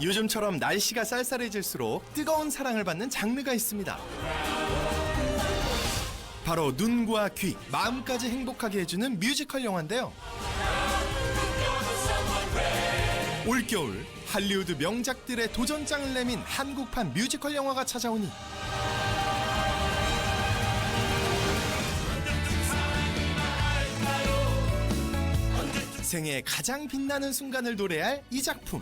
요즘처럼 날씨가 쌀쌀해질수록 뜨거운 사랑을 받는 장르가 있습니다. 바로 눈과 귀, 마음까지 행복하게 해주는 뮤지컬 영화인데요. 올겨울 할리우드 명작들의 도전장을 내민 한국판 뮤지컬 영화가 찾아오니 생애 가장 빛나는 순간을 노래할 이 작품.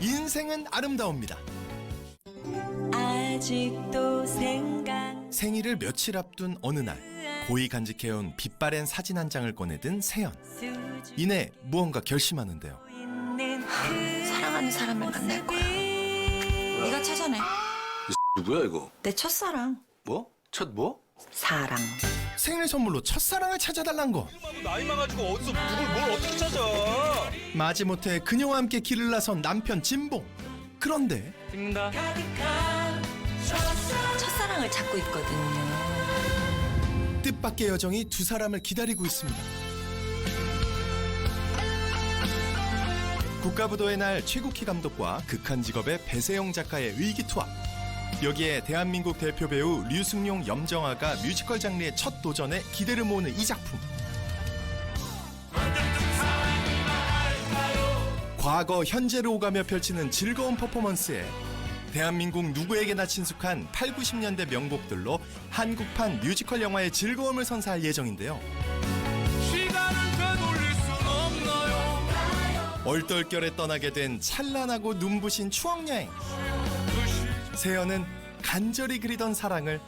인생은 아름다웁니다. 아직도 생각 생일을 며칠 앞둔 어느 날 고이 간직해온 빛바랜 사진 한 장을 꺼내든 세연. 이내 무언가 결심하는데요. 그 사랑하는 사람을 만날 거야. 네가 찾아내. 누구야 이거? 내 첫사랑. 뭐? 첫 뭐? 사랑. 생일 선물로 첫사랑을 찾아달란 거. 나이만 가지고 어디서 누굴 뭘 어떻게 찾아? 마지못해 그녀와 함께 길을 나선 남편 진봉. 그런데. 가득한 첫사랑을 찾고 있거든요. 뜻밖의 여정이 두 사람을 기다리고 있습니다. 국가부도의 날 최국희 감독과 극한 직업의 배세영 작가의 의기투합. 여기에 대한민국 대표 배우 류승용, 염정아가 뮤지컬 장르의 첫 도전에 기대를 모으는 이 작품. 과거, 현재를 오가며 펼치는 즐거운 퍼포먼스에 대한민국 누구에게나 친숙한 8, 90년대 명곡들로 한국판 뮤지컬 영화의 즐거움을 선사할 예정인데요. 얼떨결에 떠나게 된 찬란하고 눈부신 추억 여행. 세연은 간절히 그리던 사랑을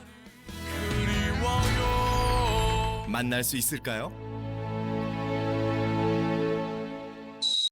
만날 수 있을까요?